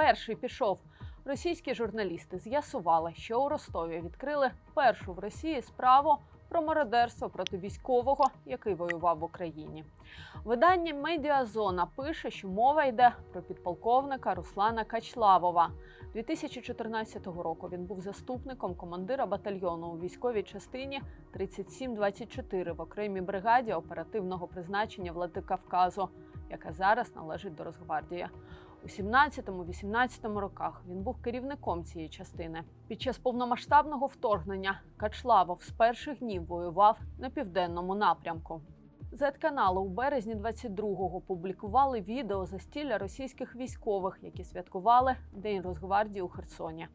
перший пішов. Російські журналісти з'ясували, що у Ростові відкрили першу в Росії справу про мародерство проти військового, який воював в Україні. Видання Медіазона пише, що мова йде про підполковника Руслана Качлавова. 2014 року він був заступником командира батальйону у військовій частині 3724 в окремій бригаді оперативного призначення Владикавказу, яка зараз належить до Росгвардії. У 17-18 роках він був керівником цієї частини. Під час повномасштабного вторгнення Качлавов з перших днів воював на південному напрямку. Z-канали у березні 22-го публікували відео застілля російських військових, які святкували День Росгвардії у Херсоні.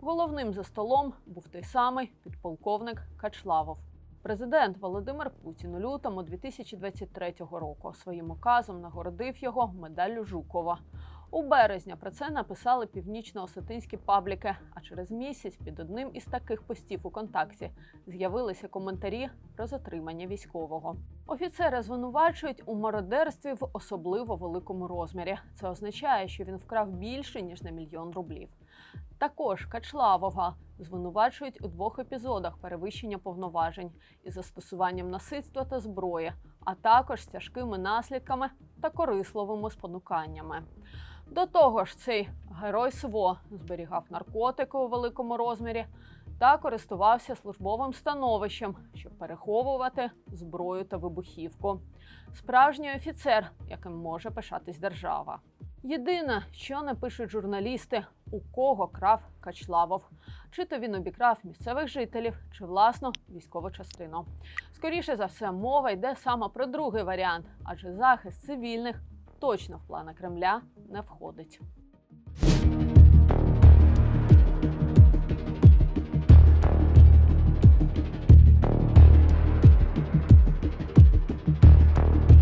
Головним за столом був той самий підполковник Качлавов. Президент Володимир Путін у лютому 2023 року своїм указом нагородив його медаллю Жукова. У березня про це написали північно-осетинські пабліки. А через місяць під одним із таких постів у контакті з'явилися коментарі про затримання військового. Офіцери звинувачують у мародерстві в особливо великому розмірі. Це означає, що він вкрав більше ніж на мільйон рублів. Також Качлавова звинувачують у двох епізодах перевищення повноважень із застосуванням насильства та зброї, а також з тяжкими наслідками та корисливими спонуканнями. До того ж, цей герой СВО зберігав наркотики у великому розмірі та користувався службовим становищем, щоб переховувати зброю та вибухівку. Справжній офіцер, яким може пишатись держава. Єдине, що не пишуть журналісти, у кого крав Качлавов, чи то він обікрав місцевих жителів, чи власну військову частину. Скоріше за все, мова йде саме про другий варіант, адже захист цивільних точно в плани Кремля не входить.